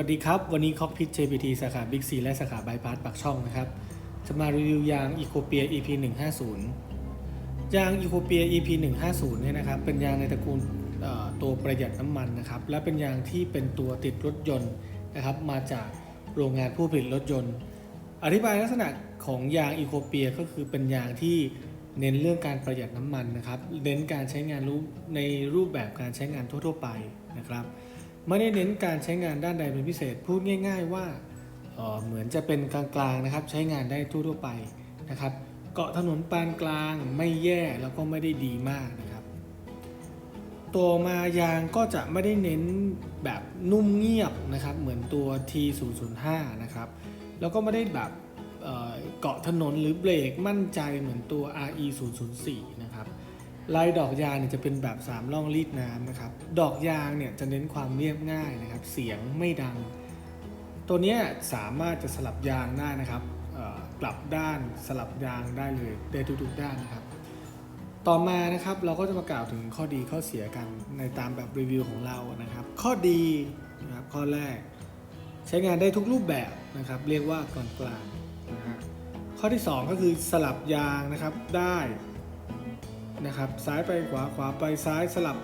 วัสดีครับ วันนี้คอกพิท JPT สาขา Big C และสาขาบายพาสปากช่องนะครับ จะมารีวิวยาง e c o p i a EP 150 ยาง e c o p i a EP 150เนี่ยนะครับ เป็นยางในตระกูลตัวประหยัดน้ำมันนะครับ และเป็นยางที่เป็นตัวติดรถยนต์นะครับ มาจากโรงงานผู้ผลิตรถยนต์ อธิบายลักษณะของยาง e c o p i a ก็คือเป็นยางที่เน้นเรื่องการประหยัดน้ำมันนะครับ เน้นการใช้งานรูปในรูปแบบการใช้งานทั่ว ๆ ไปนะครับ ไม่ได้เน้นการใช้งานด้านใดเป็นพิเศษ พูดง่าย ๆ ว่าเออเหมือนจะเป็นกลางๆนะครับ ใช้งานได้ทั่วๆไปนะครับ เกาะถนนปานกลางไม่แย่แล้วก็ไม่ได้ดีมากนะครับ ตัวมายางก็จะไม่ได้เน้นแบบนุ่มเงียบนะครับ เหมือนตัว T005 นะครับ แล้วก็ไม่ได้แบบเอ่อเกาะถนนหรือเบรกมั่นใจเหมือนตัว RE004 นะครับ ลายดอกยางเนี่ยจะเป็นแบบ3ร่องรีดน้ำนะครับ ดอกยางเนี่ยจะเน้นความเรียบง่ายนะครับ เสียงไม่ดัง ตัวนี้สามารถจะสลับยางได้นะครับกลับด้านสลับยางได้เลยได้ทุกๆด้านนะครับ ต่อมานะครับเราก็จะมากล่าวถึงข้อดีข้อเสียกันในตามแบบรีวิวของเรานะครับ ข้อดีนะครับข้อแรก ใช้งานได้ทุกรูปแบบนะครับ เรียกว่ากลางๆนะฮะข้อที่ 2 ก็คือสลับยางนะครับได้ นะครับ ซ้ายไปขวาขวาไปซ้ายสลับ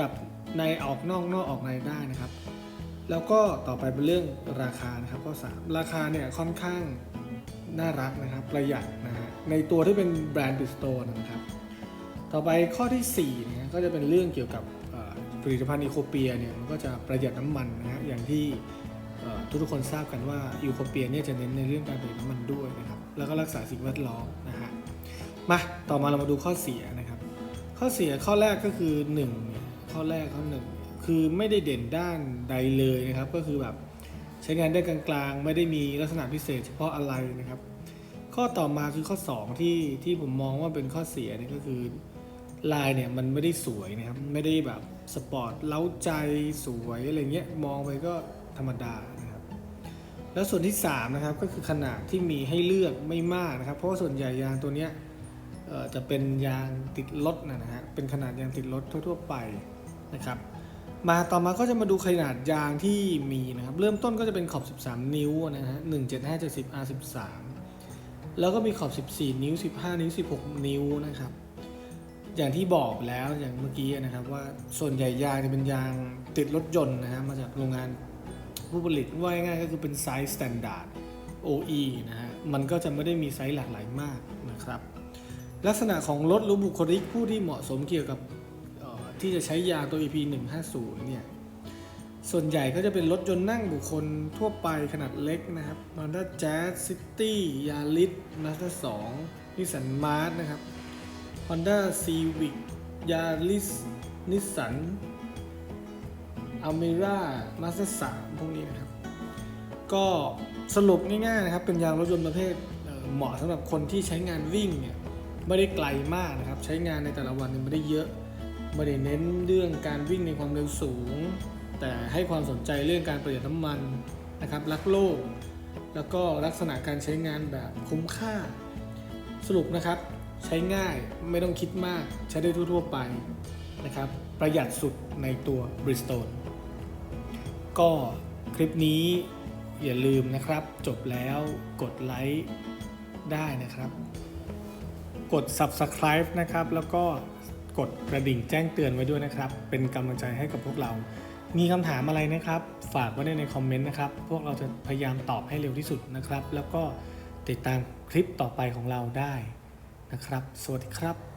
กับในออกนอกนอกออกในได้นะครับ แล้วก็ต่อไปเป็นเรื่องราคานะครับข้อ3ราคาเนี่ยค่อนข้างน่ารักนะครับประหยัดนะฮะในตัวที่เป็นแบรนด์บิสโตนะครับ ต่อไปข้อที่4เนี่ยก็จะเป็นเรื่องเกี่ยวกับผลิตภัณฑ์อีโคเปียเนี่ยมันก็จะประหยัดน้ำมันนะฮะอย่างที่เอ่อทุกคนทราบกันว่าอีโคเปียเนี่ยจะเน้นในเรื่องการผลิตน้ำมันด้วยนะครับแล้วก็รักษาสิ่งแวดล้อมนะฮะ มาต่อมาเรามาดูข้อเสียนะครับ ข้อเสียข้อแรกก็คือ1เนี่ยข้อแรกข้อหนึ่งคือไม่ได้เด่นด้านใดเลยนะครับ ก็คือแบบใช้งานได้กลางๆ ไม่ได้มีลักษณะพิเศษเฉพาะอะไรนะครับ ข้อต่อมาคือข้อ 2 ที่ที่ผมมองว่าเป็นข้อเสียนี่ก็คือลายเนี่ยมันไม่ได้สวยนะครับ ไม่ได้แบบสปอร์ตเล้าใจสวยอะไรเงี้ยมองไปก็ธรรมดานะครับ แล้วส่วนที่3นะครับก็คือขนาดที่มีให้เลือกไม่มากนะครับ เพราะว่าส่วนใหญ่ยางตัวเนี้ย จะเป็นยางติดรถนะฮะเป็นขนาดยางติดรถทั่ว ๆ ไปนะครับมาต่อมาก็จะมาดูขนาดยางที่มีนะครับ เริ่มต้นก็จะเป็นขอบ 13 นิ้วนะฮะ175 70 R13 แล้วก็มีขอบ 14 นิ้ว 15 นิ้ว 16 นิ้วนะครับ อย่างที่บอกแล้วอย่างเมื่อกี้นะครับว่าส่วนใหญ่ยางจะเป็นยางติดรถยนต์นะฮะมาจากโรงงานผู้ผลิตว่าง่ายก็คือเป็นไซส์สแตนดาร์ด OE นะฮะมันก็จะไม่ได้มีไซส์หลากหลายมากนะครับ ลักษณะของรถหรือบุคลิกผู้ที่เหมาะสมเกี่ยวกับที่จะใช้ยาตัว EP 150เนี่ยส่วนใหญ่ก็จะเป็นรถยนต์นั่งบุคคลทั่วไปขนาดเล็กนะครับ Honda Jazz City Yaris Mazda 2 Nissan March นะครับ Honda Civic Yaris Nissan Almera Mazda 3 พวกนี้นะครับ ก็สรุปง่ายๆนะครับ เป็นยางรถยนต์ประเภทเหมาะสำหรับคนที่ใช้งานวิ่งเนี่ย ไม่ได้ไกลมากนะครับ ใช้งานในแต่ละวันเนี่ยไม่ได้เยอะไม่ได้เน้นเรื่องการวิ่งในความเร็วสูง แต่ให้ความสนใจเรื่องการประหยัดน้ำมันนะครับรักโลก แล้วก็ลักษณะการใช้งานแบบคุ้มค่า สรุปนะครับ ใช้ง่ายไม่ต้องคิดมากใช้ได้ทั่ว ๆ ไปนะครับ ประหยัดสุดในตัว Bridgestone ก็คลิปนี้อย่าลืมนะครับ จบแล้วกดไลค์ได้นะครับ กด Subscribe นะครับ แล้วก็กดกระดิ่งแจ้งเตือนไว้ด้วยนะครับ เป็นกำลังใจให้กับพวกเรา มีคำถามอะไรนะครับ ฝากไว้ในคอมเมนต์นะครับ พวกเราจะพยายามตอบให้เร็วที่สุดนะครับ แล้วก็ติดตามคลิปต่อไปของเราได้นะครับ สวัสดีครับ